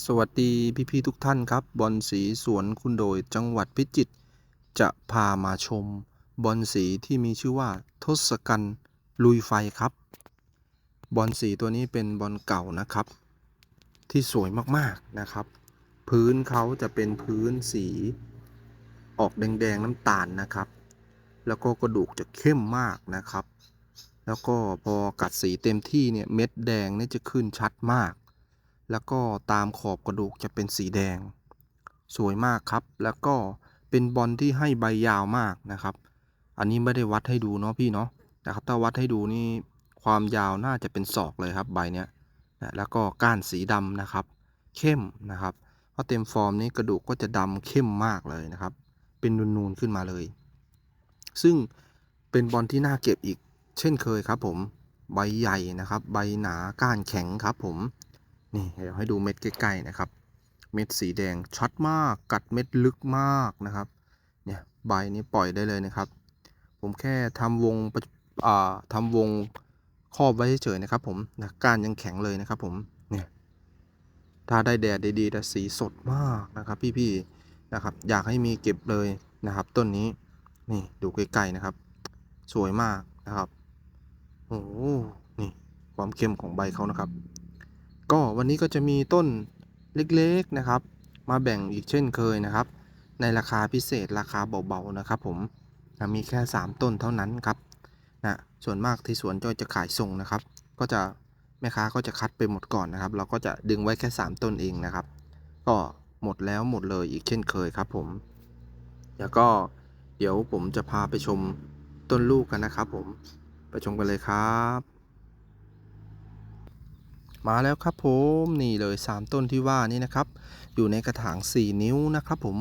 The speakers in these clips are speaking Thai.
สวัสดีพี่ๆทุกท่านครับบอลสีสวนคุณโดยจังหวัดพิจิตรจะพามาชม บอลสีที่มีชื่อว่าทศกัณฐ์ลุยไฟครับ บอลสีตัวนี้เป็นบอลเก่านะครับ ที่สวยมากๆนะครับ พื้นเขาจะเป็นพื้นสี ออกแดงๆน้ำตาลนะครับ แล้วก็กระดูกจะเข้มมากนะครับ แล้วก็พอกัดสีเต็มที่เนี่ยเม็ดแดงเนี่ยจะขึ้นชัดมาก แล้วก็ตามขอบกระดูกจะเป็นสีแดง สวยมากครับ แล้วก็เป็นบอลที่ให้ใบยาวมากนะครับ อันนี้ไม่ได้วัดให้ดูเนาะพี่เนาะนะครับถ้าวัดให้ดูนี่ความยาวน่าจะเป็นศอกเลยครับใบเนี้ยนะแล้วก็ก้านสีดำนะครับ เข้มนะครับเพราะเต็มฟอร์มนี้กระดูกก็จะดำเข้มมากเลยนะครับ เป็นนูนๆขึ้นมาเลย ซึ่งเป็นบอลที่น่าเก็บอีก เช่นเคยครับผมใบใหญ่นะครับ ใบหนาก้านแข็งครับผม นี่เดี๋ยวให้ดูเม็ดใกล้ๆนะครับ เม็ดสีแดงชัดมากกัดเม็ดลึกมากนะครับ เนี่ยใบนี้ปล่อยได้เลยนะครับ ผมแค่ทำวงประอ่าทำวงครอบไว้เฉยๆนะครับ ผมนะก้านยังแข็งเลยนะครับ ผมเนี่ยถ้าได้แดดดีๆแต่สีสดมากนะครับ พี่ๆนะครับ อยากให้มีเก็บเลยนะครับ ต้นนี้นี่ดูใกล้ๆนะครับ สวยมากนะครับโอ้โหนี่ความเข้มของใบเขานะครับ วันนี้ก็จะมีต้นเล็กๆนะครับ มาแบ่งอีกเช่นเคยนะครับ ในราคาพิเศษราคาเบาๆนะครับ ผมนะมีแค่ 3 ต้นเท่านั้นครับนะส่วนมากที่สวนจอยจะขายส่งนะครับ ก็จะแม่ค้าก็จะคัดไปหมดก่อนนะครับ เราก็จะดึงไว้แค่ 3 ต้นเองนะครับ ก็หมดแล้วหมดเลยอีกเช่นเคยครับ ผมแล้วก็เดี๋ยวผมจะพาไปชมต้นลูกกันนะครับ ผมไปชมกันเลยครับ มาแล้วครับผมนี่เลย 3 ต้นที่ว่านี่นะครับ อยู่ในกระถาง 4 นิ้วนะครับผม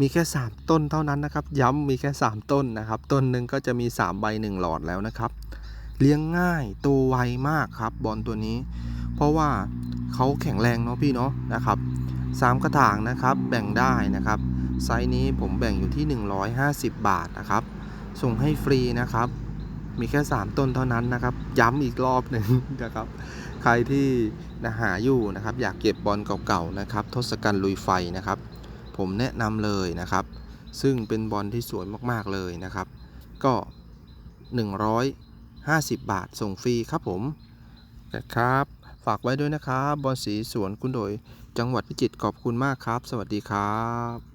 มีแค่ 3 ต้นเท่านั้นนะครับ ย้ำมีแค่ 3 ต้นนะครับ ต้นหนึ่งก็จะมี 3 ใบ 1 หลอดแล้วนะครับ เลี้ยงง่ายโตไวมากครับบอลตัวนี้ เพราะว่าเขาแข็งแรงเนาะพี่เนาะนะครับสามกระถางนะครับแบ่งได้นะครับ ไซส์นี้ผมแบ่งอยู่ที่ 150 บาทนะครับ ส่งให้ฟรีนะครับ มีแค่ 3 ต้นเท่านั้นนะครับ ย้ำอีกรอบหนึ่งนะครับ ใครที่นะหาอยู่นะครับ อยากเก็บบอลเก่าๆนะครับ ทศกัณฐ์ลุยไฟนะครับ ผมแนะนำเลยนะครับ ซึ่งเป็นบอลที่สวยมากๆเลยนะครับ ก็ 150 บาทส่งฟรีครับผมนะครับ ฝากไว้ด้วยนะครับ บอลสีสวนคุณโดยจังหวัดพิจิตรขอบคุณมากครับ สวัสดีครับ